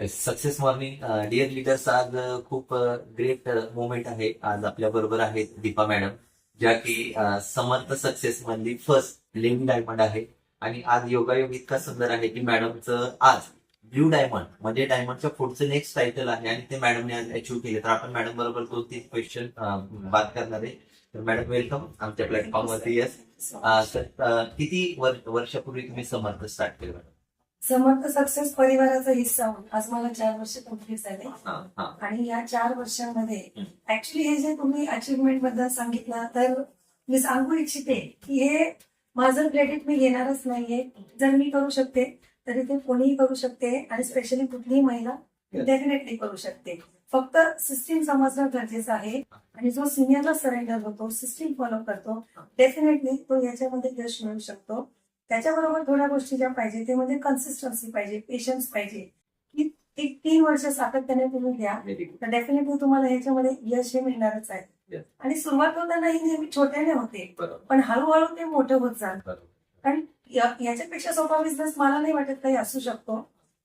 Success morning dear leaders आज खूप great moment आहे. आज आपल्या बरोबर आहेत दीपा मॅडम ज्या की समर्थ सक्सेस मधली फर्स्ट लिव्ह डायमंड आहे. आणि आज योगायोग इतका सुंदर आहे की मॅडमचं आज ब्ल्यू डायमंड म्हणजे डायमंडच्या पुढचं नेक्स्ट टायटल आहे आणि ते मॅडमने आज अचीव्ह केले. तर आपण मॅडम बरोबर दोन तीन क्वेश्चन बात करणार आहे. तर मॅडम वेलकम आमच्या प्लॅटफॉर्म वरती येस तर किती वर- वर्षापूर्वी तुम्ही समर्थ स्टार्ट केलं? मॅडम समर्थ सक्सेस परिवाराचा हिस्सा म्हणून आज मला चार वर्ष कंप्लीट झाले. आणि या चार वर्षांमध्ये ऍक्च्युली हे जे तुम्ही अचिव्हमेंटबद्दल सांगितलं तर मी सांगू इच्छिते की हे माझं क्रेडिट मी घेणारच नाहीये. जर मी करू शकते तरी ते कोणीही करू शकते. आणि स्पेशली कुठलीही महिला डेफिनेटली करू शकते. फक्त सिस्टीम समजणं गरजेचं आहे. आणि जो सिनियरला सरेंडर होतो सिस्टीम फॉलो करतो डेफिनेटली तो याच्यामध्ये यश मिळू शकतो. त्याच्याबरोबर थोड्या गोष्टी ज्या पाहिजे ते म्हणजे कन्सिस्टन्सी पाहिजे पेशन्स पाहिजे. की एक तीन वर्ष सातत्याने तुम्ही गुड तर डेफिनेटली तुम्हाला ह्याच्यामध्ये यश हे मिळणारच आहे. आणि सुरुवात होताना ही नेहमी छोट्याने होते पण हळूहळू ते मोठं होत जात. कारण याच्यापेक्षा सोपा बिझनेस मला नाही वाटत काही असू शकतो.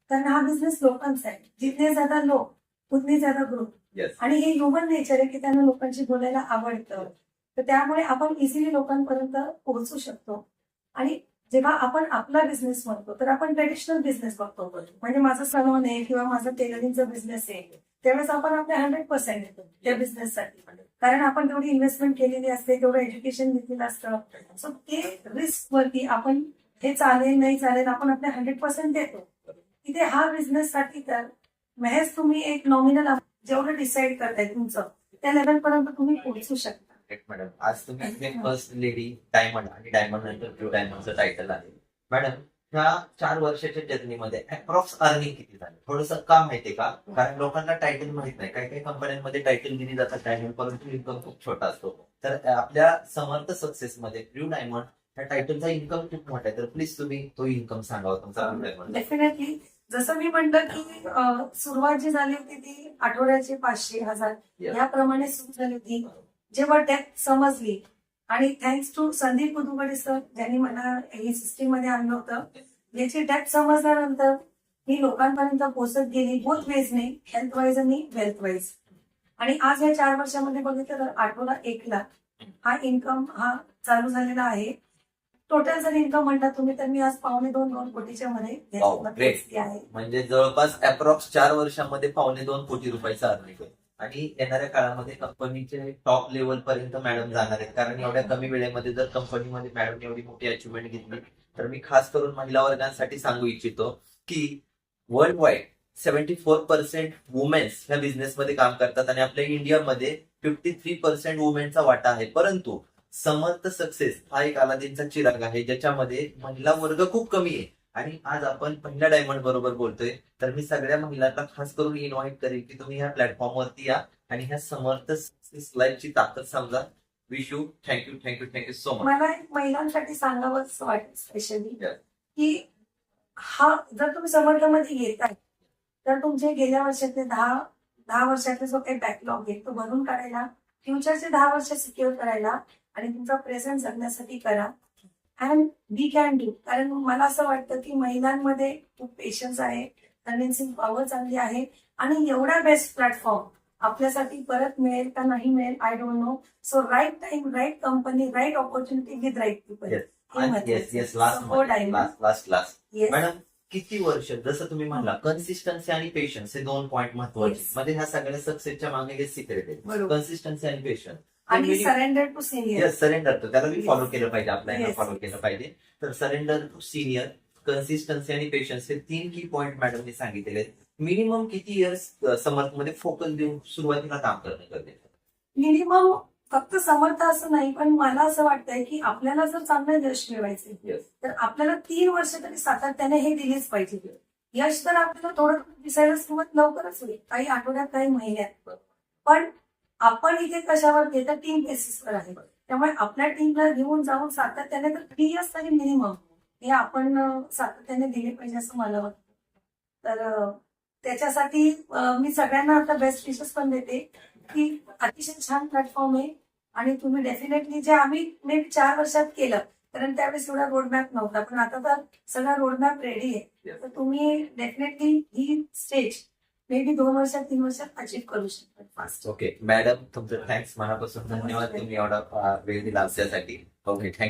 कारण हा बिझनेस लोकांचा आहे. जितने ज्यादा लोक उतने ज्यादा ग्रुप आणि हे ह्युमन नेचर आहे की त्यांना लोकांशी बोलायला आवडतं. तर त्यामुळे आपण इझिली लोकांपर्यंत पोहोचू शकतो. आणि जेव्हा आपण आपला बिझनेस म्हणतो तर आपण ट्रेडिशनल बिझनेस बघतो. म्हणजे माझं सलून आहे किंवा माझा टेलरिंगचा बिझनेस आहे त्यावेळेस आपण आपले हंड्रेड पर्सेंट देतो त्या बिझनेससाठी कारण आपण तेवढी इन्व्हेस्टमेंट केलेली असते तेवढं एज्युकेशन घेतलेलं असतं. सो ते रिस्क वरती आपण हे चालेल नाही चालेल आपण आपले हंड्रेड पर्सेंट देतो. तिथे हा बिझनेस साठी तर महज तुम्ही एक नॉमिनल जेवढं डिसाईड करताय तुमचं त्या लेवलपर्यंत तुम्ही पोहोचू शकता. Correct, मॅडम आज तुम्ही फर्स्ट लेडी डायमंड आणि डायमंड नंतर ब्ल्यू डायमंडचं टायटल आहे. मॅडम ह्या चार वर्षाच्या जर्नीमध्ये अप्रॉक्स अर्निंग किती झाली? थोडस का माहितीये का? कारण लोकांना टायटल माहीत नाही. काही काही कंपन्यांमध्ये टायटल दिली जातात डायमंड परंतु इन्कम खूप छोटा असतो. तर आपल्या समर्थ सक्सेस मध्ये ब्ल्यू डायमंड ह्या टायटलचा इन्कम खूप मोठा आहे. तर प्लीज तुम्ही तो इन्कम सांगावा तुमचा ब्ल्यू डायमंड डेफिनेटली जसं मी म्हटलं की सुरुवात जी झाली होती ती आठवड्याचे पाचशे हजार. याप्रमाणे सुरू झाली होती. जेव्हा डेप्थ समजली आणि thanks to Sandeep Kudugade sir ज्यांनी मला ही सिस्टीममध्ये आणलं होतं याची डेप्थ समजल्यानंतर मी लोकांपर्यंत पोहोचत गेली बोथ वेजने हेल्थ वाईज आणि वेल्थ वाईज आणि आज या चार वर्षामध्ये बघितलं तर आठवडा एक लाख हा इन्कम हा चालू झालेला आहे. टोटल जर इन्कम म्हणता तुम्ही तर मी आज पावणे दोन दोन कोटीच्या मध्ये आहे. म्हणजे जवळपास अप्रॉक्स चार वर्षामध्ये पावणे दोन कोटी रुपयाचा अर्निंग आणि येणाऱ्या काळामध्ये कंपनीचे टॉप लेवल पर्यंत मॅडम जाणार आहेत. कारण एवढ्या कमी वेळेमध्ये जर कंपनीमध्ये मॅडम एवढी मोठी अचिव्हमेंट घेतली तर मी खास करून महिला वर्गांसाठी सांगू इच्छितो की world wide seventy four percent womens ह्या बिझनेसमध्ये काम करतात आणि आपल्या इंडियामध्ये फिफ्टी थ्री पर्सेंट वुमेनचा वाटा आहे. परंतु समर्थ सक्सेस हा एक अलादीनचा चिराग आहे ज्याच्यामध्ये महिला वर्ग खूप कमी आहे. आणि आज आपण पहिल्या डायमंड बरोबर बोलतोय. तर मी सगळ्या महिलांना खास करून इन्व्हाइट करेन की तुम्ही ह्या प्लॅटफॉर्म वरती या आणि ह्या समर्थ लाईफची ताकद समजा. Wish you thank you thank you thank you so much मला एक महिलांसाठी सांगावं वाटतं स्पेशली. की हा जर तुम्ही समर्थामध्ये येताय तर तुमचे गेल्या वर्षातले दहा दहा वर्षातले जो काही बॅकलॉग आहे तो भरून काढायला फ्युचरचे दहा वर्ष सिक्युअर करायला आणि तुमचा प्रेझेंट जगण्यासाठी करा. अँड वी कॅन डू कारण मला असं वाटतं की महिलांमध्ये खूप पेशन्स आहे. कन्व्हिन्सिंग पॉवर चांगली आहे. आणि एवढा बेस्ट प्लॅटफॉर्म आपल्यासाठी परत मिळेल का नाही मिळेल I don't know so right time right company right opportunity with right people Yes. Yes yes last last last last yes madam किती वर्ष जसं तुम्ही म्हणला कन्सिस्टन्सी आणि पेशन्स हे दोन पॉईंट महत्त्वाचे Yes. म्हणजे ह्या सगळ्या सक्सेसच्या मागे सिक्रेट आहे. बरोबर. कन्सिस्टन्सी आणि पेशन्स आणि सरेंडर टू सिनियर सरेंडर त्याला मी. फॉलो केलं पाहिजे आपल्याला. फॉलो केलं पाहिजे. तर सरेंडर टू सिनियर कन्सिस्टन्सी आणि पेशन्स हे तीन की पॉईंट मॅडमने सांगितलेले आहेत. मिनिमम किती इयर्स समर्थमध्ये फोकस देऊन सुरुवातीला काम करणं गरजेचं मिनिमम फक्त समर्थ असं नाही पण मला असं वाटतंय की आपल्याला जर चांगलं यश मिळवायचे. तर आपल्याला तीन वर्ष तरी सातत्याने हे दिलेच पाहिजे. यश तर आपल्याला थोडं दिसायला सुरुवात लवकरच होईल काही आठवड्यात काही महिन्यात. पण आपण इथे कशावर तर टीम बेसिसवर आहे. त्यामुळे आपल्या टीमला घेऊन जाऊन सातत्याने तर थ्री इयर्स तरी मिनिमम हे आपण सातत्याने दिले पाहिजे असं मला वाटतं. तर त्याच्यासाठी मी सगळ्यांना आता बेस्ट विशेस पण देते की अतिशय छान प्लॅटफॉर्म आहे आणि तुम्ही डेफिनेटली जे आम्ही मे चार वर्षात केलं कारण त्यावेळेस एवढा रोडमॅप नव्हता. पण आता तर सगळा रोडमॅप रेडी आहे. तर तुम्ही definitely he stage may be दोन वर्षात तीन वर्षात अचीव्ह करू शकतात. फास्ट ओके मॅडम तुमचं थँक्स मनापासून धन्यवाद. तुम्ही एवढा वेळ दिला असल्यासाठी ओके थँक्यू